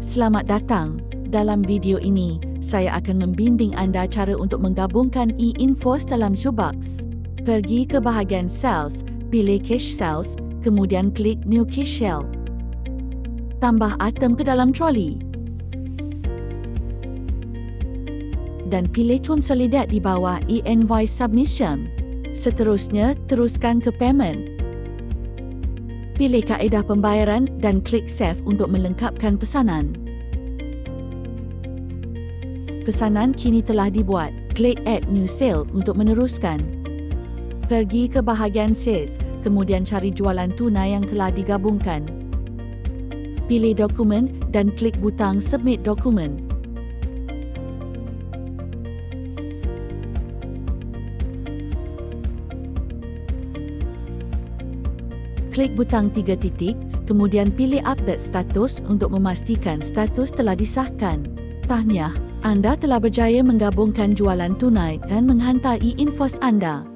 Selamat datang. Dalam video ini, saya akan membimbing anda cara untuk menggabungkan e-infos dalam Shoebox. Pergi ke bahagian Sales, pilih Cache Sales, kemudian klik New Cache Shell. Tambah item ke dalam troli. Dan pilih Consolidate di bawah e-invoice submission. Seterusnya, teruskan ke Payment. Pilih kaedah pembayaran dan klik Save untuk melengkapkan pesanan. Pesanan kini telah dibuat. Klik Add New Sale untuk meneruskan. Pergi ke bahagian Sales, kemudian cari jualan tunai yang telah digabungkan. Pilih dokumen dan klik butang Submit Dokumen. Klik butang tiga titik, kemudian pilih Update Status untuk memastikan status telah disahkan. Tahniah, anda telah berjaya menggabungkan jualan tunai dan menghantar e-infos anda.